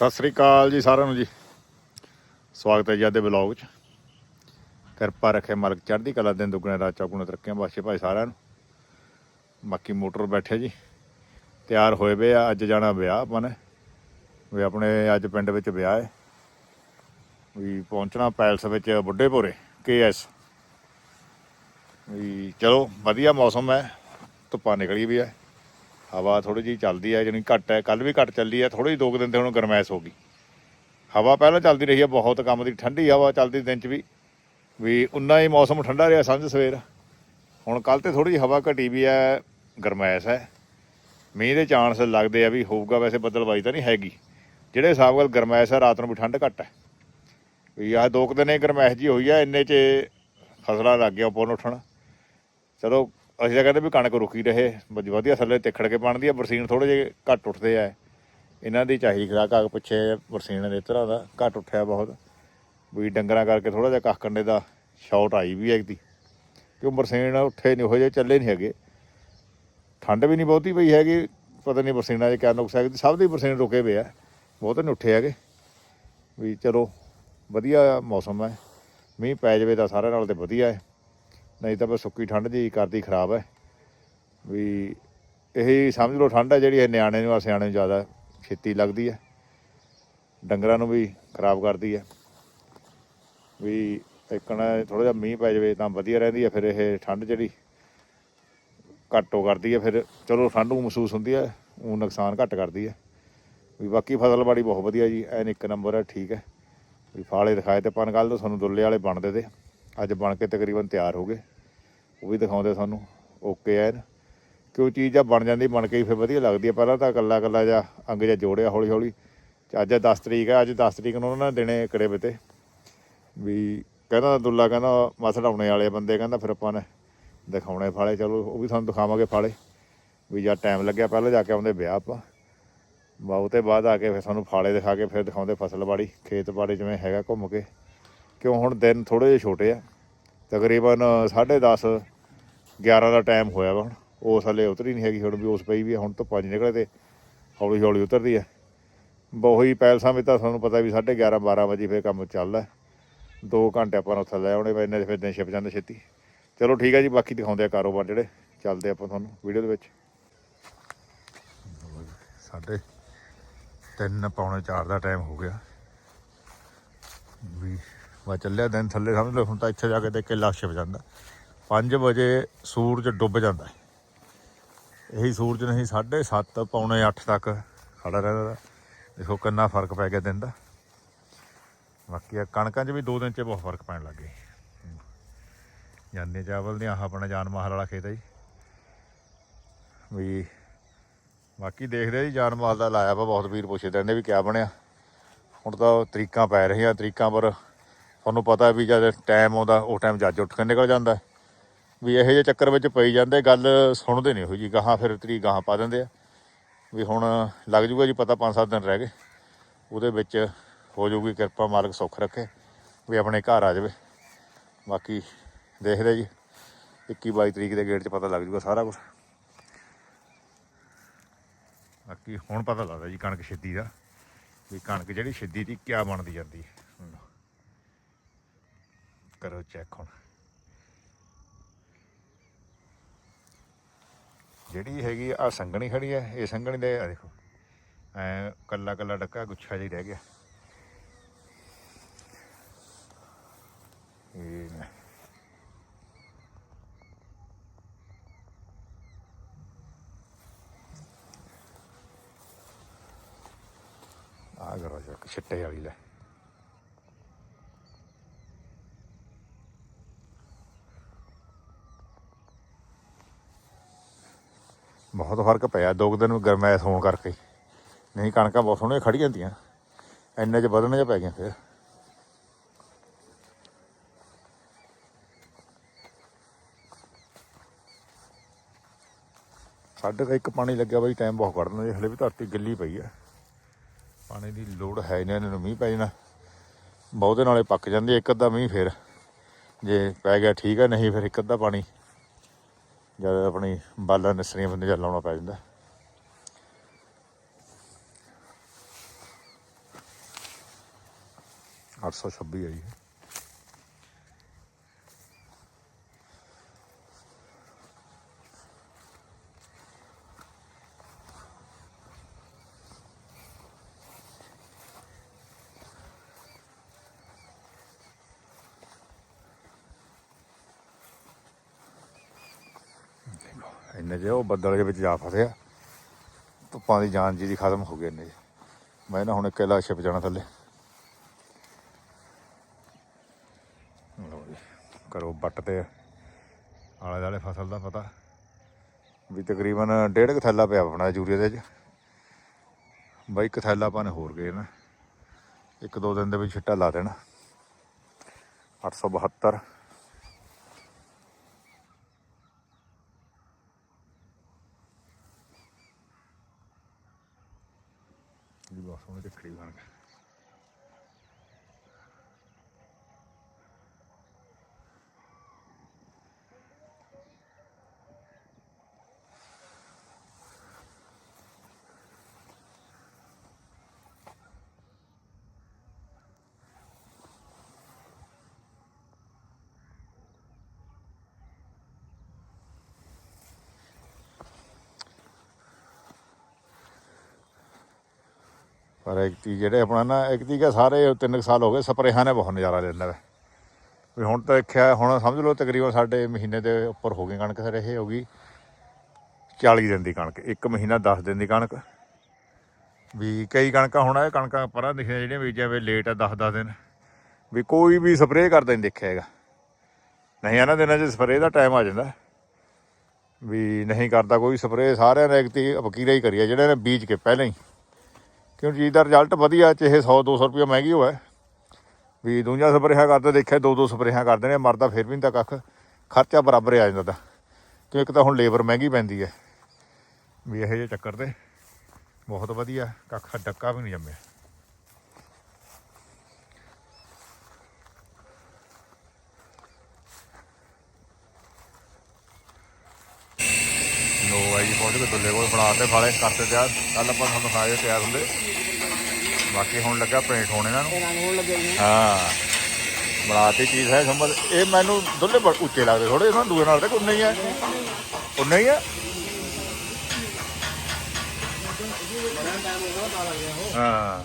ਸਤਿ ਸ੍ਰੀ ਅਕਾਲ ਜੀ ਸਾਰਿਆਂ ਨੂੰ ਜੀ। ਸਵਾਗਤ ਹੈ ਜੀ ਅੱਜ ਦੇ ਵਲੌਗ 'ਚ। ਕਿਰਪਾ ਰੱਖੇ ਮਾਲਕ ਚੜ੍ਹਦੀ ਕਲਾ ਦਿਨ ਦੁੱਗਣੇ ਰਾਤ ਚੌਗੁਣੇ ਤਰੱਕੀਆਂ ਬਾਸ਼ੇ ਭਾਈ ਸਾਰਿਆਂ ਨੂੰ। ਬਾਕੀ ਮੋਟਰ ਬੈਠੇ ਜੀ। ਤਿਆਰ ਹੋਏ ਵੇ ਆ, ਅੱਜ ਜਾਣਾ ਵਿਆਹ ਆਪਾਂ ਨੇ। ਵੀ ਆਪਣੇ ਅੱਜ ਪਿੰਡ ਵਿੱਚ ਵਿਆਹ ਹੈ। ਵੀ ਪਹੁੰਚਣਾ ਪੈਲਸ ਵਿੱਚ ਬੁੱਢੇਪੁਰੇ ਕੇਐਸ ਵੀ ਚਲੋ, ਵਧੀਆ ਮੌਸਮ ਹੈ। ਧੁੱਪਾਂ ਨਿਕਲੀ ਵੀ ਹੈ। ਹਵਾ ਥੋੜੀ ਜਿਹੀ ਚੱਲਦੀ ਹੈ ਜਾਣੀ ਘੱਟ ਹੈ। ਕੱਲ ਵੀ ਘੱਟ ਚੱਲੀ ਹੈ ਥੋੜੀ ਜਿਹੀ ਦੋ ਕੁ ਦਿਨ ਤੇ ਹੁਣ ਗਰਮੈਸ਼ ਹੋ ਗਈ। ਹਵਾ ਪਹਿਲਾਂ ਚੱਲਦੀ ਰਹੀ ਹੈ ਬਹੁਤ ਕੰਮ ਦੀ ਠੰਡੀ ਹਵਾ ਚੱਲਦੀ ਦਿਨ ਚ ਵੀ। ਵੀ ਉਨਾ ਹੀ ਮੌਸਮ ਠੰਡਾ ਰਿਹਾ ਸਾਂਝ ਸਵੇਰ। ਹੁਣ ਕੱਲ ਤੇ ਥੋੜੀ ਜਿਹੀ ਹਵਾ ਘਟੀ ਵੀ ਹੈ ਗਰਮੈਸ਼ ਹੈ। ਮੀਂਹ ਦੇ ਚਾਂਸ ਲੱਗਦੇ ਆ ਵੀ ਹੋਊਗਾ, ਵੈਸੇ ਬੱਦਲਬਾਈ ਤਾਂ ਨਹੀਂ ਹੈਗੀ। ਜਿਹੜੇ ਹਿਸਾਬ ਨਾਲ ਗਰਮੈਸ਼ ਹੈ ਰਾਤ ਨੂੰ ਵੀ ਠੰਡ ਘੱਟ ਹੈ। ਵੀ ਆਹ ਦੋ ਕੁ ਦਿਨ ਇਹ ਗਰਮੈਸ਼ ਜੀ ਹੋਈ ਆ, ਇੰਨੇ ਚ ਫਸਲਾਂ ਲੱਗ ਗਿਆ ਉੱਪਰ ਉੱਠਣ। ਚਲੋ ਅਸੀਂ ਤਾਂ ਕਹਿੰਦੇ ਵੀ ਕਣਕ ਰੁਕੀ ਰਹੇ ਵਧੀਆ ਥੱਲੇ ਤਿੱਖੜ ਕੇ ਬਣਦੀ ਆ, ਬਰਸੀਨ ਥੋੜੇ ਜਿਹੇ ਘੱਟ ਉੱਠਦੇ ਆ। ਇਹਨਾਂ ਦੀ ਚਾਹੀਦੀ ਖਰਾਕ, ਆ ਪਿੱਛੇ ਬਰਸੀਨ ਦੇ ਤਰ੍ਹਾਂ ਦਾ ਘੱਟ ਉੱਠਿਆ ਬਹੁਤ। ਵੀ ਡੰਗਰਾਂ ਕਰਕੇ ਥੋੜਾ ਜਿਹਾ ਕੱਖ ਕੰਡੇ ਦਾ ਸ਼ਾਰਟ ਆਈ ਵੀ ਹੈ ਦੀ। ਕਿਉਂ ਬਰਸੀਨ ਉੱਠੇ ਨਹੀਂ ਹੋ ਜੇ ਚੱਲੇ ਨਹੀਂ ਹੈਗੇ। ਠੰਡ ਵੀ ਨਹੀਂ ਬਹੁਤੀ ਪਈ ਹੈਗੀ, ਪਤਾ ਨਹੀਂ ਬਰਸੀਨਾਂ 'ਚ ਕਿਆ ਨੁਕਸ ਹੈ ਸਭ ਦੀ ਬਰਸੀਨ ਰੁਕੇ ਪਏ ਆ, ਬਹੁਤ ਨਹੀਂ ਉੱਠੇ ਹੈਗੇ। ਵੀ ਚਲੋ, ਵਧੀਆ ਮੌਸਮ ਹੈ, ਮੀਂਹ ਪੈ ਜਾਵੇ ਤਾਂ ਸਾਰਿਆਂ ਨਾਲ ਤੇ ਵਧੀਆ ਹੈ। ਨਹੀਂ ਤਾਂ ਬਸ ਸੁੱਕੀ ਠੰਡ ਜੀ ਕਰਦੀ ਖਰਾਬ ਹੈ। ਵੀ ਇਹੀ ਸਮਝ ਲਓ ਠੰਡ ਹੈ ਜਿਹੜੀ ਇਹ ਨਿਆਣੇ ਨੂੰ ਆ, ਸਿਆਣੇ ਨੂੰ ਜ਼ਿਆਦਾ ਛੇਤੀ ਲੱਗਦੀ ਹੈ। ਡੰਗਰਾਂ ਨੂੰ ਵੀ ਖਰਾਬ ਕਰਦੀ ਹੈ। ਵੀ ਇੱਕਣਾ ਥੋੜਾ ਜਿਹਾ ਮੀਂਹ ਪੈ ਜਾਵੇ ਤਾਂ ਵਧੀਆ ਰਹਿੰਦੀ ਹੈ, ਫਿਰ ਇਹ ਠੰਡ ਜਿਹੜੀ ਘੱਟੋ ਕਰਦੀ ਹੈ। ਫਿਰ ਚਲੋ ਠੰਡ ਨੂੰ ਮਹਿਸੂਸ ਹੁੰਦੀ ਹੈ, ਉਹ ਨੁਕਸਾਨ ਘੱਟ ਕਰਦੀ ਹੈ। ਵੀ ਬਾਕੀ ਫਸਲਬਾੜੀ ਬਹੁਤ ਵਧੀਆ ਜੀ, ਐਨ ਇੱਕ ਨੰਬਰ ਹੈ, ਠੀਕ ਹੈ। ਵੀ ਫਾਲੇ ਦਿਖਾਏ ਤੇ ਪਨ ਕੱਲ ਤੋਂ ਤੁਹਾਨੂੰ ਦੁੱਲੇ ਵਾਲੇ ਬਣਦੇ ਤੇ। ਅੱਜ ਬਣ ਕੇ ਤਕਰੀਬਨ ਤਿਆਰ ਹੋ ਗਏ। ਉਹ ਵੀ ਦਿਖਾਉਂਦੇ ਸਾਨੂੰ। ਓਕੇ ਐਨ ਕਿ ਉਹ ਚੀਜ਼ ਆ ਬਣ ਜਾਂਦੀ, ਬਣ ਕੇ ਹੀ ਫਿਰ ਵਧੀਆ ਲੱਗਦੀ ਹੈ ਪਹਿਲਾਂ ਤਾਂ ਕੱਲਾ ਕੱਲਾ ਜਾਂ ਅੰਗ ਜਿਹਾ ਜੋੜਿਆ ਹੌਲੀ ਹੌਲੀ ਅੱਜ 10 ਤਰੀਕ ਹੈ ਅੱਜ 10 ਤਰੀਕ ਨੂੰ ਉਹਨਾਂ ਨੇ ਦੇਣੇ ਕੜੇ ਬਤੇ ਵੀ ਕਹਿੰਦਾ ਦੁੱਲਾ, ਕਹਿੰਦਾ ਮਸੜਾਉਣੇ ਵਾਲੇ ਬੰਦੇ, ਕਹਿੰਦਾ ਫਿਰ ਆਪਾਂ ਨੇ ਦਿਖਾਉਣੇ ਫਾਲੇ। ਚਲੋ, ਉਹ ਵੀ ਤੁਹਾਨੂੰ ਦਿਖਾਵਾਂਗੇ ਫਾਲੇ। ਵੀ ਜਾਂ ਟਾਈਮ ਲੱਗਿਆ, ਪਹਿਲਾਂ ਜਾ ਕੇ ਆਉਂਦੇ ਵਿਆਹ ਆਪਾਂ। ਬਾਉ ਤੇ ਬਾਅਦ ਆ ਕੇ ਫਿਰ ਸਾਨੂੰ ਫਾਲੇ ਦਿਖਾ ਕੇ ਫਿਰ ਦਿਖਾਉਂਦੇ ਫਸਲਬਾੜੀ ਖੇਤਬਾੜੀ ਜਿਵੇਂ ਹੈਗਾ ਘੁੰਮ ਕੇ। ਕਿਉਂ ਹੁਣ ਦਿਨ ਥੋੜੇ ਜਿਹੇ ਛੋਟੇ ਆ। ਤਕਰੀਬਨ 10:30 11 ਦਾ ਟਾਈਮ ਹੋਇਆ ਵਾ ਹੁਣ। ਉਸ ਹਲੇ ਉਤਰੀ ਨਹੀਂ ਹੈਗੀ ਹੁਣ ਵੀ, ਉਸ ਪਈ ਵੀ ਹੁਣ ਤੋਂ ਪੰਜ ਨਿਕਲੇ ਤੇ ਹੌਲੀ ਹੌਲੀ ਉਤਰਦੀ ਹੈ ਬਹੁੀ ਪੈਲਸਾਂ ਵਿੱਚ ਤਾਂ ਤੁਹਾਨੂੰ ਪਤਾ ਵੀ 11:30 12 ਵਜੇ ਫਿਰ ਕੰਮ ਚੱਲਦਾ 2 ਘੰਟੇ ਆਪਾਂ ਨੂੰ ਉੱਥੇ ਲੈ ਆਉਣੇ ਪੈਂਦੇ ਫਿਰ ਦਿਨ ਛਿਪ ਜਾਂਦੇ ਛੇਤੀ। ਚਲੋ ਠੀਕ ਆ ਜੀ, ਬਾਕੀ ਦਿਖਾਉਂਦੇ ਆ ਕਾਰੋਬਾਰ ਜਿਹੜੇ ਚੱਲਦੇ ਆਪਾਂ ਤੁਹਾਨੂੰ ਵੀਡੀਓ ਦੇ ਵਿੱਚ। ਸਾਡੇ 3 ਪੌਣੇ 4 ਦਾ ਟਾਈਮ ਹੋ ਗਿਆ। ਵੀ ਵਾ ਚੱਲਿਆ ਦਿਨ ਥੱਲੇ ਸਮਝ ਲਓ, ਹੁਣ ਤਾਂ ਇੱਥੇ ਜਾ ਕੇ ਦੇਖ ਕੇ ਛਿਪ ਜਾਂਦਾ। 5 ਵਜੇ ਸੂਰਜ ਡੁੱਬ ਜਾਂਦਾ ਇਹੀ ਸੂਰਜ ਨਹੀਂ 7:30 ਪੌਣੇ 8 ਤੱਕ ਖੜਾ ਰਹਿੰਦਾ ਦੇਖੋ ਕਿੰਨਾ ਫ਼ਰਕ ਪੈ ਗਿਆ ਦਿਨ ਦਾ। ਬਾਕੀ ਆ ਕਣਕਾਂ 'ਚ ਵੀ 2 ਦਿਨ 'ਚ ਬਹੁਤ ਫ਼ਰਕ ਪੈਣ ਲੱਗ ਗਿਆ। ਜਾਂਦੇ ਚਾਵਲ ਦੀਆਂ ਆਹ ਆਪਣਾ ਜਾਨ ਮਾਲ ਵਾਲਾ ਖੇਤ ਹੈ ਜੀ। ਵੀ ਬਾਕੀ ਦੇਖਦੇ ਜੀ, ਜਾਨ ਮਾਲ ਦਾ ਲਾਇਆ ਵਾ ਬਹੁਤ ਵੀਰ ਪੁੱਛਦੇ ਰਹਿੰਦੇ ਵੀ ਕਿਆ ਬਣਿਆ। ਹੁਣ ਤਾਂ ਤਰੀਕਾਂ ਪੈ ਰਹੀਆਂ, ਤਰੀਕਾਂ ਪਰ ਤੁਹਾਨੂੰ ਪਤਾ ਵੀ ਜਦ ਟਾਈਮ ਆਉਂਦਾ, ਉਹ ਟਾਈਮ ਜੱਜ ਉੱਠ ਕੇ ਨਿਕਲ ਜਾਂਦਾ ਵੀ ਇਹੋ ਜਿਹੇ ਚੱਕਰ ਵਿੱਚ ਪਈ ਜਾਂਦੇ, ਗੱਲ ਸੁਣਦੇ ਨਹੀਂ ਹੋ ਜੀ ਗਾਹਾਂ ਫਿਰ ਤਰੀ ਗਾਹਾਂ ਪਾ ਦਿੰਦੇ ਆ। ਵੀ ਹੁਣ ਲੱਗ ਜੂਗਾ ਜੀ, ਪਤਾ 5-7 ਦਿਨ ਰਹਿ ਗਏ। ਉਹਦੇ ਵਿੱਚ ਹੋ ਜਾਊਗੀ ਕਿਰਪਾ, ਮਾਲਕ ਸੁੱਖ ਰੱਖੇ, ਵੀ ਆਪਣੇ ਘਰ ਆ ਜਾਵੇ। ਬਾਕੀ ਦੇਖਦੇ ਜੀ 21-22 ਤਰੀਕ ਦੇ ਗੇਟ 'ਚ ਪਤਾ ਲੱਗ ਜੂਗਾ ਸਾਰਾ ਕੁਝ ਬਾਕੀ ਹੁਣ ਪਤਾ ਲੱਗਦਾ ਜੀ ਕਣਕ ਛਿੱਦੀ ਦਾ, ਵੀ ਕਣਕ ਜਿਹੜੀ ਛਿੱਦੀ ਦੀ ਕਿਆ ਬਣਦੀ ਜਾਂਦੀ ਹੈ। ਕਰੋ ਚੈੱਕ ਹੁਣ। ਜਿਹੜੀ ਹੈਗੀ ਆ ਸੰਗਣੀ ਖੜੀ ਹੈ ਇਹ ਸੰਗਣੀ ਦੇ ਆ ਦੇਖੋ। ਐ ਕੱਲਾ ਕੱਲਾ ਡੱਕਾ, ਗੁੱਛਾ ਜਿਹਾ ਰਹਿ ਗਿਆ। ਇਹ ਨੇ। ਆ ਕਰੋ ਚੱਕ ਛਿੱਟੇ ਵਾਲੀ ਲੈ। ਬਹੁਤ ਫ਼ਰਕ ਪਿਆ, ਦੋ ਕੁ ਦਿਨ ਗਰਮੈਸ਼ ਹੋਣ ਕਰਕੇ। ਨਹੀਂ, ਕਣਕਾਂ ਬਹੁਤ ਸੋਹਣੀਆਂ ਖੜੀ ਜਾਂਦੀਆਂ ਇੰਨੇ ਚ ਵਧਣ ਜਾਂ ਪੈ ਗਈਆਂ ਫਿਰ। ਸਾਡੇ ਤਾਂ ਇੱਕ ਪਾਣੀ ਲੱਗਿਆ ਬਾਈ ਟਾਈਮ ਬਹੁਤ ਕੱਢਣਾ ਜੀ, ਹਲੇ ਵੀ ਧਰਤੀ ਗਿੱਲੀ ਪਈ ਹੈ ਪਾਣੀ ਦੀ ਲੋੜ ਹੈ ਨਹੀਂ ਇਹਨਾਂ ਨੂੰ ਮੀਂਹ ਪੈ ਜਾਣਾ। ਬਹੁਤੇ ਨਾਲੇ ਪੱਕ ਜਾਂਦੇ, ਇੱਕ ਅੱਧਾ ਮੀਂਹ ਫਿਰ। ਜੇ ਪੈ ਗਿਆ ਠੀਕ ਹੈ ਨਹੀਂ ਫਿਰ ਇੱਕ ਅੱਧਾ ਪਾਣੀ। ਜਦ ਆਪਣੀ ਬਾਲਾ ਨਿਸਰੀਆਂ ਬੰਦੇ ਜਾਂ ਲਾਉਣਾ ਪੈ ਜਾਂਦਾ। ਅੱਠ ਸੌ ਛੱਬੀ ਆਈ ਇੰਨੇ ਜੇ ਉਹ ਬੱਦਲ ਦੇ ਵਿੱਚ ਜਾ ਫਸਿਆ। ਧੁੱਪਾਂ ਦੀ ਜਾਨ ਜੀ ਦੀ ਖਤਮ ਹੋ ਗਈ ਇੰਨੇ। 'ਚ। ਮੈਂ ਨਾ ਹੁਣ ਇਕੱਲਾ ਛਿਪ ਜਾਣਾ ਥੱਲੇ। ਲਓ ਜੀ ਕਰੋ ਬੱਟ ਤੇ ਆਲੇ ਦੁਆਲੇ ਫਸਲ ਦਾ ਪਤਾ। ਵੀ ਤਕਰੀਬਨ ਡੇਢ ਕੁ ਥੈਲਾ ਪਿਆ ਆਪਣਾ ਯੂਰੀਆ ਦੇ ਵਿੱਚ। ਬਾਈ ਇੱਕ ਥੈਲਾ ਆਪਾਂ ਨੇ ਹੋਰ ਗਏ ਨਾ। ਇੱਕ ਦੋ ਦਿਨ ਦੇ ਵਿੱਚ ਛਿੱਟਾ ਲਾ ਦੇਣਾ। 872 ਜੀ ਪਰ ਇੱਕ ਜਿਹੜੇ ਆਪਣਾ ਨਾ, ਇੱਕ ਤੀ ਸਾਰੇ ਤਿੰਨ ਕੁ ਸਾਲ ਹੋ ਗਏ ਸਪਰੇਹਾਂ ਨੇ ਬਹੁਤ ਨਜ਼ਾਰਾ ਲੈਂਦਾ ਵਾ। ਵੀ ਹੁਣ ਤਾਂ ਦੇਖਿਆ, ਹੁਣ ਸਮਝ ਲਓ ਤਕਰੀਬਨ ਸਾਡੇ ਮਹੀਨੇ ਦੇ ਉੱਪਰ ਹੋ ਗਈ ਕਣਕ ਸਰ ਇਹ ਹੋ ਗਈ 40 ਦਿਨ ਦੀ ਕਣਕ, ਇੱਕ ਮਹੀਨਾ 10 ਦਿਨ ਦੀ ਕਣਕ। ਵੀ ਕਈ ਕਣਕਾਂ ਹੁਣ ਇਹ ਕਣਕਾਂ ਪਰਾਂ ਦਿਖੀਆਂ ਜਿਹੜੀਆਂ ਬੀਜਿਆ ਵੇ ਲੇਟ ਆ 10 10 ਦਿਨ। ਵੀ ਕੋਈ ਵੀ ਸਪਰੇਅ ਕਰਦਾ ਨਹੀਂ ਦੇਖਿਆ ਹੈਗਾ। ਨਹੀਂ ਇਹਨਾਂ ਦਿਨਾਂ 'ਚ ਸਪਰੇਅ ਦਾ ਟਾਈਮ ਆ ਜਾਂਦਾ। ਵੀ ਨਹੀਂ ਕਰਦਾ ਕੋਈ ਸਪਰੇਅ, ਸਾਰਿਆਂ ਨੇ ਇੱਕ ਤੀ ਵਕੀਰਾ ਹੀ ਕਰੀ ਜਿਹੜੇ ਨੇ ਬੀਜ ਕੇ ਪਹਿਲਾਂ ਹੀ। ਕਿਉਂ ਚੀਜ਼ ਦਾ ਰਿਜ਼ਲਟ ਵਧੀਆ ਚਾਹੇ 100 200 ਰੁਪਏ ਮਹਿੰਗੀ ਹੋਵੇ। ਵੀ ਦੂਜਾ ਸਪਰੇਹਾਂ ਕਰਦੇ, ਦੇਖਿਆ ਦੋ ਦੋ ਸਪਰੇਹਾਂ ਕਰਦੇ ਨੇ, ਮਰਦਾ ਫਿਰ ਵੀ ਨਹੀਂ ਤਾਂ ਕੱਖ। ਖਰਚਾ ਬਰਾਬਰ ਆ ਜਾਂਦਾ ਤਾਂ। ਕਿਉਂ ਇੱਕ ਤਾਂ ਹੁਣ ਲੇਬਰ ਮਹਿੰਗੀ ਪੈਂਦੀ ਹੈ। ਵੀ ਇਹੋ ਜਿਹੇ ਚੱਕਰ ਤੇ ਬਹੁਤ ਵਧੀਆ, ਕੱਖ ਡੱਕਾ ਵੀ ਨਹੀਂ ਜੰਮਿਆ ਲੋ ਆਈ ਜੀ ਪਹੁੰਚ ਕੇ ਦੁੱਲੇ ਕੋਲ ਬਣਾਤੇ ਫਾਲੇ ਕਰਤੇ ਤਿਆਰ। ਕੱਲ ਆਪਾਂ ਤੁਹਾਨੂੰ ਖਾਏ ਤਿਆਰ ਹੁੰਦੇ। ਬਾਕੀ ਹੁਣ ਲੱਗਾ ਪੇਂਟ ਹੋਣ ਇਹਨਾਂ ਨੂੰ। ਰੰਗ ਹੋਣ ਲੱਗੇ ਜੀ ਹਾਂ। ਬਣਾਤੀ ਚੀਜ਼ ਹੈ ਸਮਝ ਇਹ ਮੈਨੂੰ ਦੁੱਲੇ ਬੜ ਉੱਚੇ ਲੱਗਦੇ ਥੋੜੇ ਇਹਨਾਂ ਦੂਏ ਨਾਲ ਤੇ ਉਨੇ ਹੀ। ਆ ਉਨੇ ਹੀ। ਆ ਹਾਂ।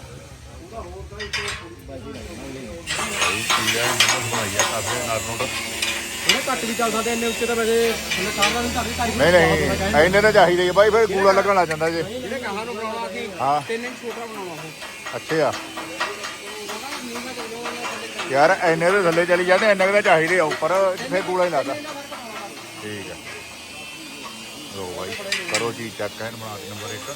ਇਹ ਚੀਜ਼ ਹੈ ਮੈਨੂੰ ਬਣਾਈ ਆ ਕਾਫੀ ਨਾਲ ਉਹਨੇ ਘੱਟ ਵੀ ਚੱਲ ਸਕਦੇ ਇੰਨੇ ਉੱਚੇ ਤਾਂ ਵੈਸੇ ਥੱਲੇ ਸਾਰਾ ਨੂੰ ਧਰਦੀ ਧਾਰੀ ਨਹੀਂ ਨਹੀਂ ਇੰਨੇ ਤਾਂ ਚਾਹੀਦੇ ਹੀ ਬਾਈ ਫਿਰ ਕੂੜਾ ਲੱਗਣ ਲੱਗ ਜਾਂਦਾ ਜੇ। ਇਹਨੇ ਕਹਾਂ ਨੂੰ ਬਣਾਉਣਾ ਸੀ ਹਾਂ। ਤਿੰਨ ਇੰਚ ਛੋਟਾ ਬਣਾਉਣਾ ਉਹ। ਅੱਛਾ। ਯਾਰ ਇੰਨੇ ਦੇ ਥੱਲੇ ਚਲੀ ਜਾਂਦੇ ਇੰਨੇ ਕੁ ਤਾਂ ਚਾਹੀਦੇ ਆ ਉੱਪਰ ਫਿਰ ਕੂੜਾ ਹੀ ਲੱਗਦਾ। ਠੀਕ ਆ। ਲੋ ਬਾਈ ਕਰੋ ਜੀ ਚੈੱਕ ਐਨ ਬਣਾ ਕੇ ਨੰਬਰ 1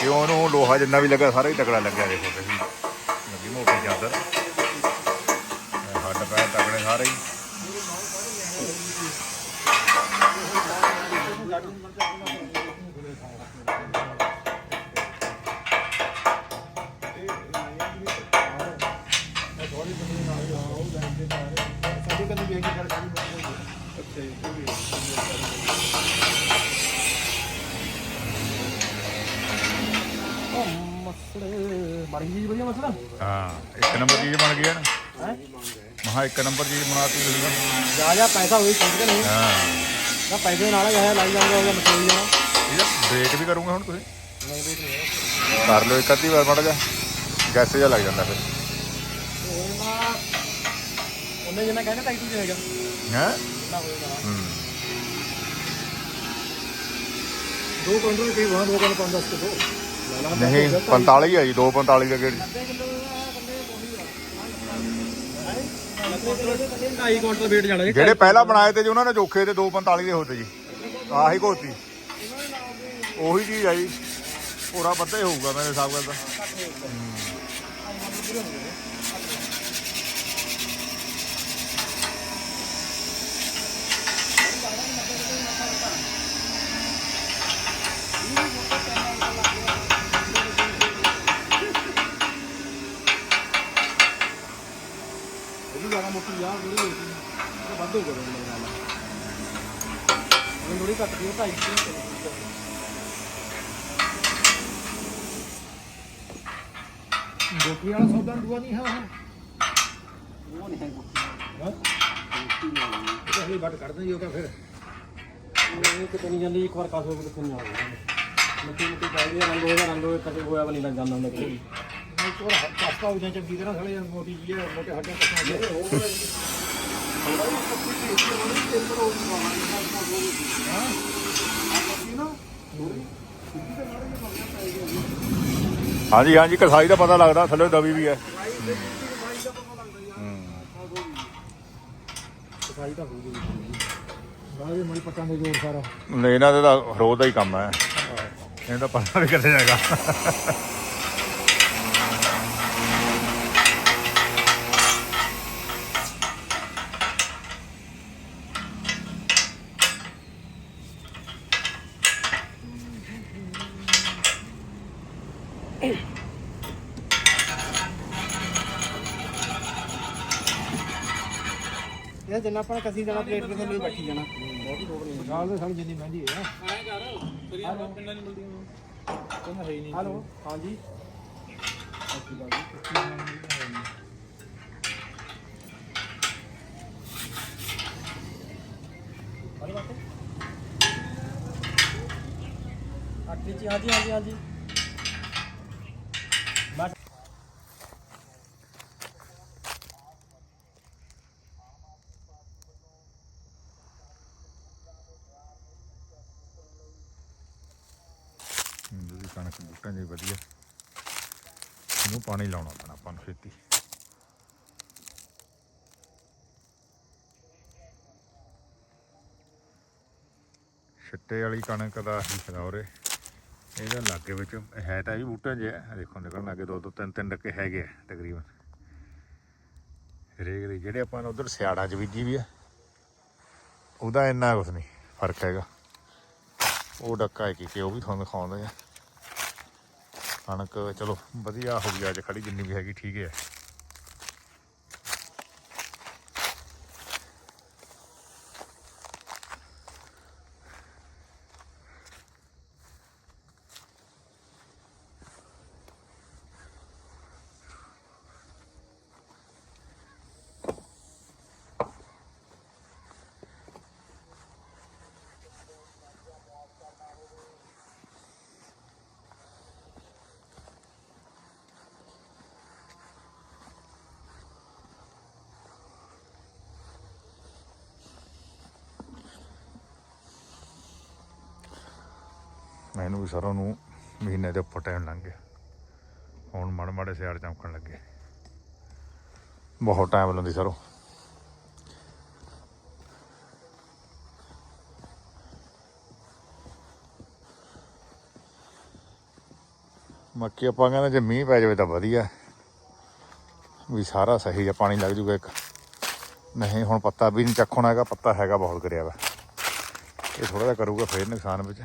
ਕਿਉਂ ਉਹਨੂੰ ਲੋਹਾ ਜਿੰਨਾ ਵੀ ਲੱਗਾ ਸਾਰਾ ਹੀ ਤਕੜਾ ਲੱਗਿਆ ਦੇਖੋ ਤੁਸੀਂ। ਲੱਗੀ ਮੋਟੀ ਚਾਦਰ ਇਹ ਹੱਡ ਪੈਰ ਤਕੜੇ ਸਾਰੇ ਹੀ ਮਸਲੇ ਬੜੀ ਜੀ ਵਧੀਆ ਮਸਲਾ? ਹਾਂ ਇੱਕ ਨੰਬਰ ਚੀਜ਼ ਬਣ ਗਈ ਹੈ ਨਾ। ਹੈ? ਮਹਾ ਇੱਕ ਨੰਬਰ ਚੀਜ਼ ਬਣਾਤੀ ਤੁਸੀਂ ਜਾ ਜਾ ਪੈਸਾ ਹੋਈ ਸਮਝ ਕੇ ਨਹੀਂ ਹਾਂ ਨਾ ਪੈਸੇ ਨਾਲ ਹੈ ਲਾਈ ਜਾਂਦੇ ਹੋ ਜਾਂ ਮਟੋਈ ਜਾਣਾ ਇਹਦਾ ਬ੍ਰੇਕ ਵੀ ਕਰੂੰਗਾ ਹੁਣ ਤੁਸੀਂ ਨਹੀਂ ਵੇਟ ਨਹੀਂ ਕਰ ਲਓ ਇੱਕ ਅੱਧੀ ਵਾਰ ਮਾੜਾ ਜਿਹਾ ਗੈਸ ਜਿਹਾ ਲੱਗ ਜਾਂਦਾ ਫਿਰ ਉਹ ਨਾ ਉਹਨੇ ਜਿੰਨਾ ਕਹਿੰਦਾ ਟਾਈਟ ਹੀ ਹੈਗਾ ਹੈ ਨਾ ਹੋਏਗਾ ਹੂੰ ਦੋ ਕੰਟਰੋਲ ਕਈ ਵਾਂ ਦੋ ਕੰਟਰੋਲ 5 10 ਕੇ ਦੋ ਲਾ ਲਾ ਨਹੀਂ 45 ਹੈ ਜੀ 245 ਦਾ ਗੇੜ ਢਾਈ ਕੁਆਂਟਲ ਵੇਟ ਜਾਣਾ ਜੀ। ਜਿਹੜੇ ਪਹਿਲਾਂ ਬਣਾਏ ਤੇ ਜੀ, ਉਹਨਾਂ ਨੇ ਜੋਖੇ ਤੇ 245 ਦੇ ਹੋਤੇ ਜੀ। ਆਹੀ ਕੋਤੀ। ਉਹੀ ਚੀਜ਼ ਆ ਜੀ। ਪੂਰਾ ਵੱਧਾ ਹੀ ਹੋਊਗਾ ਮੇਰੇ ਹਿਸਾਬ ਨਾਲ ਤਾਂ। ਜ਼ਿਆਦਾ ਮੋਟੀ ਯਾਰ ਥੋੜੀ ਹੋਈ ਸੀ ਉਹ ਵੱਧ ਹੋ ਗਿਆ ਮੇਰੇ ਨਾਲ। ਇਹ ਥੋੜੀ ਘੱਟ ਗਈ ਉਹ ਢਾਈ ਕੀ ਗੋਪੀ ਵਾਲਾ ਸੌਦਾ ਦੂਆ ਨਹੀਂ ਹੈ ਉਹ? ਉਹ ਨਹੀਂ ਹੈ ਹਾਂ? ਇਹ ਤਾਂ ਹੀ ਵੱਟ ਕੱਢਦੇ ਹੀ ਹੋਗਾ ਫਿਰ। ਇਹ ਕਿਤੇ ਨਹੀਂ ਜਾਂਦੀ ਇੱਕ ਵਾਰ ਕਾਸੋ ਕਿਤੇ ਨਹੀਂ ਆਉਂਦੀ ਮਿੱਟੀ ਮਿੱਟੀ ਚਾਹੀਦੀ ਹੈ ਰੰਗ ਹੋਇਆ ਰੰਗ ਹੋਇਆ ਕਦੇ ਹੋਇਆ ਵੀ ਨਹੀਂ ਲੱਗ ਜਾਂਦਾ ਹੁੰਦਾ ਕੋਈ ਮੈਂ ਕੋਲ ਕਸਤਾ ਹੋ ਜਾਂ ਚੰਗੀ ਤਰ੍ਹਾਂ ਸਾਲੇ ਮੋਟੀ ਜੀ ਹੈ ਮੋਟੇ ਹੱਡਾਂ ਕੱਟਾਂ ਦੇ ਹਾਂਜੀ ਹਾਂਜੀ ਕਸਾਈ ਦਾ ਪਤਾ ਲੱਗਦਾ ਥੱਲੇ ਦਬੀ ਵੀ ਹੈ। ਸਫ਼ਾਈ ਤਾਂ ਹੋ। ਗਈ ਬਾਹਰ ਮੜੀ ਪੱਟਾਂ ਦੇ ਜੋੜ ਸਾਰਾ ਨਹੀਂ ਇਹਨਾਂ ਦੇ ਤਾਂ ਰੋਜ਼ ਦਾ ਹੀ ਕੰਮ ਹੈ। ਇਹਨਾਂ ਦਾ ਪਤਾ ਵੀ ਕਿੱਥੇ ਜਾਏਗਾ ਇਹ ਜਿੰਨਾ ਆਪਾਂ ਕਸੀ ਜਾਣਾ ਪਲੇਟ ਕਿਸੇ ਲਈ ਬੈਠੀ ਜਾਣਾ। ਸਾਲ ਦੇ ਸਾਲ ਜਿੰਨੀ ਮਹਿੰਦੀ ਹੈ। ਐਂ ਕਰ ਫਿਰ ਯਾਰ ਪਿੰਡਾਂ ਨਹੀਂ ਮਿਲਦੀਆਂ ਕਹਿੰਦਾ ਹੈ ਹੀ ਨਹੀਂ ਹੈਲੋ? ਹਾਂਜੀ। ਅੱਠ ਜੀ ਹਾਂਜੀ ਹਾਂਜੀ ਹਾਂਜੀ ਬਸ ਜਿਹੜੀ ਕਣਕ ਬੂਟਾਂ ਦੀ ਵਧੀਆ ਇਹਨੂੰ ਪਾਣੀ ਲਾਉਣਾ ਪੈਣਾ ਆਪਾਂ ਨੂੰ ਛੇਤੀ ਛਿੱਟੇ ਵਾਲੀ ਕਣਕ ਦਾ ਹੀ ਹੈਗਾ ਇਹਦਾ ਲਾਗੇ ਵਿੱਚ ਹੈ ਤਾਂ ਇਹ ਵੀ ਬੂਟਾ ਜਿਹਾ। ਆਹ ਦੇਖੋ ਨਿਕਲਣ ਲੱਗੇ ਦੋ ਦੋ ਤਿੰਨ ਤਿੰਨ ਡੱਕੇ ਹੈਗੇ ਆ ਤਕਰੀਬਨ। ਰੇਗ ਦੇ ਜਿਹੜੇ ਆਪਾਂ ਨੇ ਉਧਰ ਸਿਆੜਾਂ 'ਚ ਬੀਜੀ ਵੀ ਆ, ਉਹਦਾ ਇੰਨਾ ਕੁਛ ਨਹੀਂ ਫ਼ਰਕ ਹੈਗਾ। ਉਹ ਡੱਕਾ ਹੈ ਕਿ ਉਹ ਵੀ ਤੁਹਾਨੂੰ ਦਿਖਾਉਂਦੇ ਆ। ਕਣਕ ਚਲੋ ਵਧੀਆ ਹੋ ਗਈ ਅੱਜ ਖੜੀ ਜਿੰਨੀ ਵੀ ਹੈਗੀ ਠੀਕ ਹੈ ਮੈਨੂੰ ਵੀ ਸਰੋਂ ਨੂੰ ਮਹੀਨੇ ਦੇ ਉੱਪਰ ਟਾਈਮ ਲੰਘ ਗਿਆ। ਹੁਣ ਮੜ ਮਾੜੇ ਸਿਆੜ ਚਮਕਣ ਲੱਗੇ। ਬਹੁਤ ਟਾਈਮ ਲਾਉਂਦੀ ਸਰੋਂ। ਮੱਕੀ ਆਪਾਂ ਕਹਿੰਦੇ ਜੇ ਮੀਂਹ ਪੈ ਜਾਵੇ ਤਾਂ ਵਧੀਆ। ਵੀ ਸਾਰਾ ਸਹੀ ਆ ਪਾਣੀ ਲੱਗ ਜੂਗਾ ਇੱਕ। ਨਹੀਂ, ਹੁਣ ਪੱਤਾ ਵੀ ਨਹੀਂ ਚੱਕਣਾ ਹੈਗਾ, ਪੱਤਾ ਹੈਗਾ ਬਹੁਤ ਕਰਿਆ ਵਾ। ਇਹ ਥੋੜਾ ਜਿਹਾ ਕਰੂਗਾ ਫੇਰ ਨੁਕਸਾਨ ਵਿੱਚ।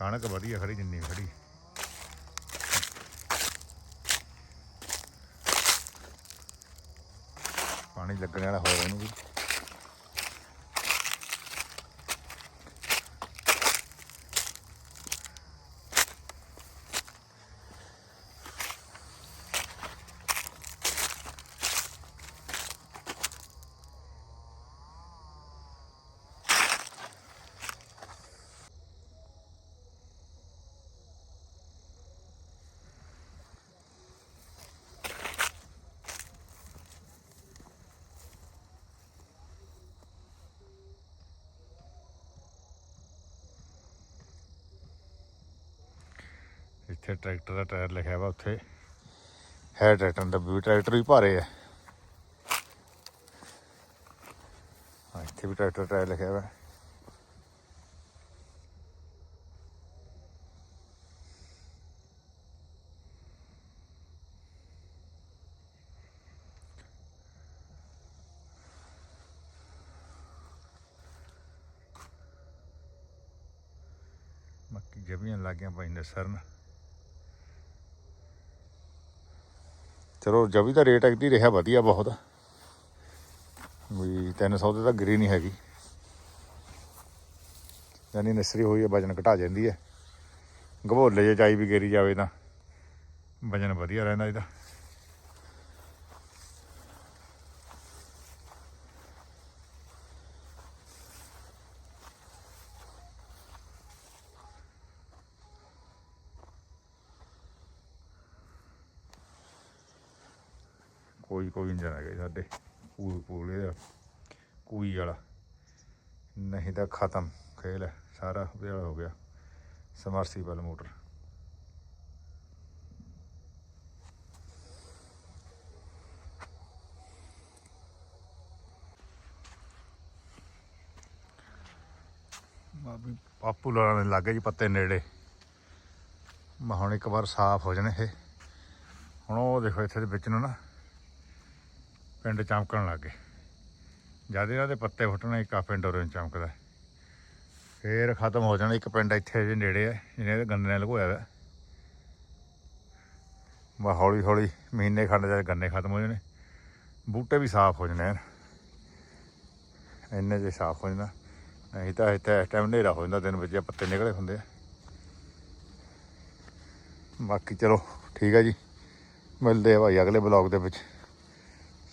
ਕਣਕ ਵਧੀਆ ਖੜੀ ਜਿੰਨੀ ਖੜੀ। ਪਾਣੀ ਲੱਗਣ ਵਾਲਾ ਹੋਇਆ ਇਹਨੂੰ ਵੀ। ਜਿੱਥੇ ਟਰੈਕਟਰ ਦਾ ਟਾਇਰ ਲਿਖਿਆ ਵਾ ਉੱਥੇ। ਹੈ ਟਰੈਕਟਰ ਦਾ ਵੀ ਟਰੈਕਟਰ ਵੀ ਭਾਰੇ ਆ। ਇੱਥੇ ਵੀ ਟਰੈਕਟਰ ਟਾਇਰ ਲਿਖਿਆ ਵਾ। ਮੱਕੀ ਜਬੀਆਂ ਲੱਗੀਆਂ ਪੈਂਦੇ ਸਰਨ। ਚਲੋ ਜਵੀ ਦਾ ਰੇਟ ਅਗਦੀ ਰਿਹਾ ਵਧੀਆ ਬਹੁਤ। ਵੀ 300 ਦੇ ਤਾਂ ਗਿਰੀ ਨਹੀਂ ਹੈਗੀ। ਯਾਨੀ ਨਸਰੀ ਹੋਈ ਹੈ, ਵਜਨ ਘਟਾ ਜਾਂਦੀ ਹੈ। ਗਭੋਲੇ ਜੇ ਚਾਈ ਵੀ ਗੇਰੀ ਜਾਵੇ ਤਾਂ। ਵਜਨ ਵਧੀਆ ਰਹਿੰਦਾ ਇਹਦਾ ਕੋਈ ਕੋਈ ਇੰਜਨ ਪੂਲ ਪੂਲ ਇਹਦਾ ਕੂਈ ਵਾਲਾ। ਨਹੀਂ ਤਾਂ ਖਤਮ, ਖੇਲ ਹੈ, ਸਾਰਾ ਉਹਦੇ ਹੋ ਗਿਆ। Submersible motor. ਬਾਬੀ ਪਾਪੂ ਲਾਉਣ ਲੱਗੇ ਜੀ ਪੱਤੇ ਨੇੜੇ। ਮੈਂ ਹੁਣ ਇੱਕ ਵਾਰ ਸਾਫ਼ ਹੋ ਜਾਣੇ ਇਹ। ਹੁਣ ਉਹ ਦੇਖੋ ਇੱਥੇ ਦੇ ਵਿੱਚ ਨੂੰ ਨਾ। ਪਿੰਡ ਚਮਕਣ ਲੱਗ ਗਏ। ਜਦ ਇਹਨਾਂ ਦੇ ਪੱਤੇ ਫੁੱਟਣੇ, ਇੱਕ ਆ ਪਿੰਡ ਉਰੇ ਚਮਕਦਾ। ਫੇਰ ਖਤਮ ਹੋ ਜਾਣਾ, ਇੱਕ ਪਿੰਡ ਇੱਥੇ ਜੇ ਨੇੜੇ ਆ, ਜਿਹਨੇ ਇਹਦੇ ਗੰਨੇ ਨਾਲ ਲਗੋਇਆ ਵਾ ਬਾ ਹੌਲੀ ਹੌਲੀ ਮਹੀਨੇ ਖੰਡ ਜਦ ਗੰਨੇ ਖਤਮ ਹੋ ਜਾਣੇ, ਬੂਟੇ ਵੀ ਸਾਫ਼ ਹੋ ਜਾਣੇ ਐਨ। ਇੰਨੇ ਜੇ ਸਾਫ਼ ਹੋ ਜਾਣਾ, ਨਹੀਂ ਤਾਂ ਇੱਥੇ ਇਸ ਟਾਈਮ ਹਨੇਰਾ ਹੋ ਜਾਂਦਾ, ਦਿਨ ਵਿੱਚ ਪੱਤੇ ਨਿਕਲੇ ਹੁੰਦੇ ਆ। ਬਾਕੀ ਚਲੋ, ਠੀਕ ਹੈ ਜੀ। ਮਿਲਦੇ ਆ ਭਾਈ ਅਗਲੇ ਬਲੌਗ ਦੇ ਵਿੱਚ।